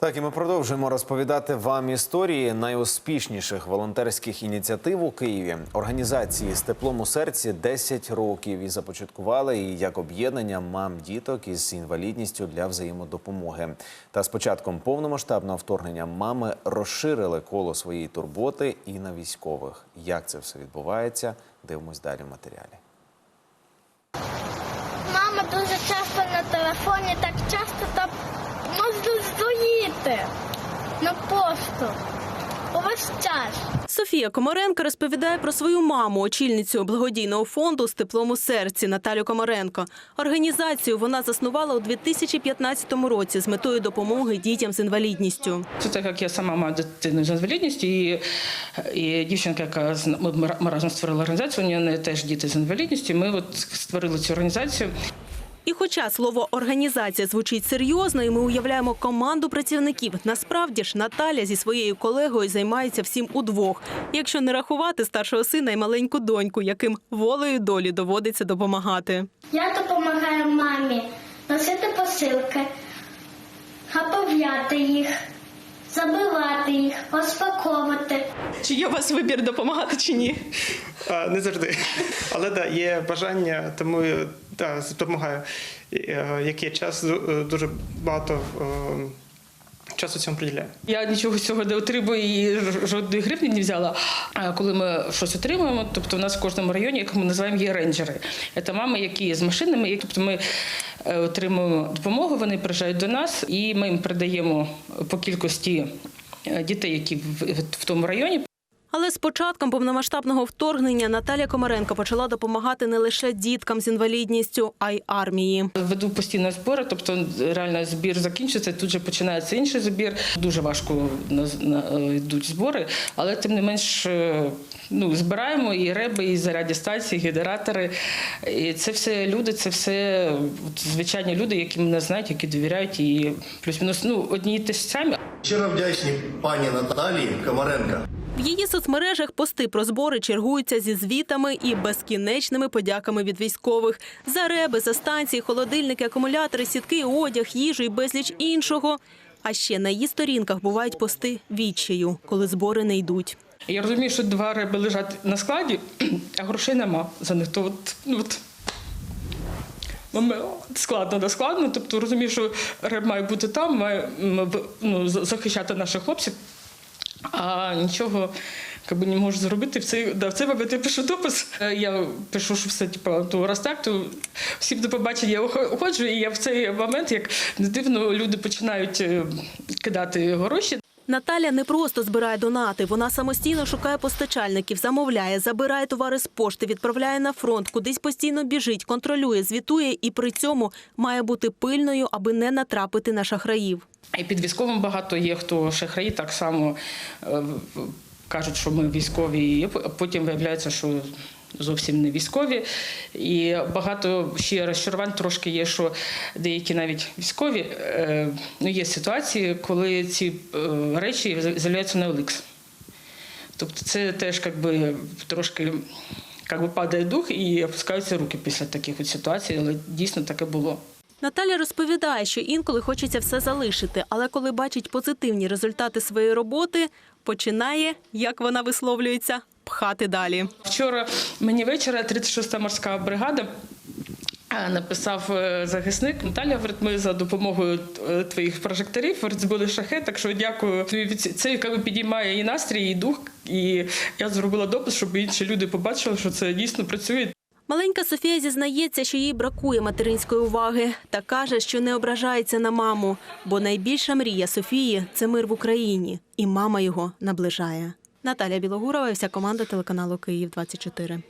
Так, і ми продовжуємо розповідати вам історії найуспішніших волонтерських ініціатив у Києві. Організації з теплом у серці 10 років і започаткували її як об'єднання мам діток із інвалідністю для взаємодопомоги. Та з початком повномасштабного вторгнення мами розширили коло своєї турботи і на військових. Як це все відбувається? Дивимось далі в матеріалі. Мама дуже часто на телефоні, так часто там можна здоїти на пошту. Час. Софія Комаренко розповідає про свою маму, очільницю благодійного фонду з теплом у серці Наталю Комаренко. Організацію вона заснувала у 2015 році з метою допомоги дітям з інвалідністю. Це так як я сама маю дитину з інвалідністю, і, і дівчинка, яка з- ми, ми разом створили організацію, у неї теж діти з інвалідністю. Ми от створили цю організацію. І хоча слово організація звучить серйозно, і ми уявляємо команду працівників, насправді ж Наталя зі своєю колегою займається всім удвох, якщо не рахувати старшого сина і маленьку доньку, яким волею долі доводиться допомагати. Я допомагаю мамі носити посилки, хапав'яти їх, забивати їх, розпаковувати. Чи є у вас вибір допомагати чи ні? А, Не завжди. Але да, є бажання, тому да, допомагаю. Е, Як є час, дуже багато е, часу цьому приділяю. Я нічого з цього не отримую і жодної гривні не взяла. А коли ми щось отримуємо, тобто в нас в кожному районі, як ми називаємо, є рейнджери. Це мами, які з машинами, і тобто ми е, отримуємо допомогу, вони приїжджають до нас, і ми їм передаємо по кількості е, дітей, які в тому районі. Але з початком повномасштабного вторгнення Наталя Комаренко почала допомагати не лише діткам з інвалідністю, а й армії. Веду постійно збори, тобто реально збір закінчується, тут же починається інший збір. Дуже важко е, йдуть збори, але тим не менш е, ну, збираємо і реби, і зарядні станції, і генератори. І це все люди, це все звичайні люди, які мене знають, які довіряють, і плюс-мінус ну, одні і ті ж самі. Щиро вдячні пані Наталії Комаренка. В її соцмережах пости про збори чергуються зі звітами і безкінечними подяками від військових за реби, за станції, холодильники, акумулятори, сітки, одяг, їжу і безліч іншого. А ще на її сторінках бувають пости відчаю, коли збори не йдуть. Я розумію, що два реби лежать на складі, а грошей нема за них. То от, ну, от, Складно, да, складно. Тобто розумію, що реб має бути там, має ну, захищати наших хлопців, а нічого якби, не можу зробити. В цей, да, в цей момент я пишу допис. Е, Я пишу, що все, типу, то раз так, то всім до побачення я уходжу, і я в цей момент, як не дивно, люди починають е, кидати гроші. Наталя не просто збирає донати, вона самостійно шукає постачальників, замовляє, забирає товари з пошти, відправляє на фронт, кудись постійно біжить, контролює, звітує і при цьому має бути пильною, аби не натрапити на шахраїв. І під військовим багато є, хто шахраї так само е, кажуть, що ми військові, і потім виявляється, що зовсім не військові. І багато ще розчарувань трошки є, що деякі навіть військові е, ну, є ситуації, коли ці е, речі з'являються на OLX. Тобто це теж якби, трошки якби, падає дух і опускаються руки після таких от ситуацій, але дійсно таке було. Наталя розповідає, що інколи хочеться все залишити, але коли бачить позитивні результати своєї роботи, починає, як вона висловлюється, пхати далі. Вчора мені вечора 36-та морська бригада. е, Написав е, захисник Наталя, говорить, ми за допомогою е, твоїх прожекторів збили шахет, так що дякую. тобі Це якби підіймає і настрій, і дух. І я зробила допис, щоб інші люди побачили, що це дійсно працює. Маленька Софія зізнається, що їй бракує материнської уваги та каже, що не ображається на маму, бо найбільша мрія Софії це мир в Україні, і мама його наближає. Наталя Білогурова і вся команда телеканалу Київ 24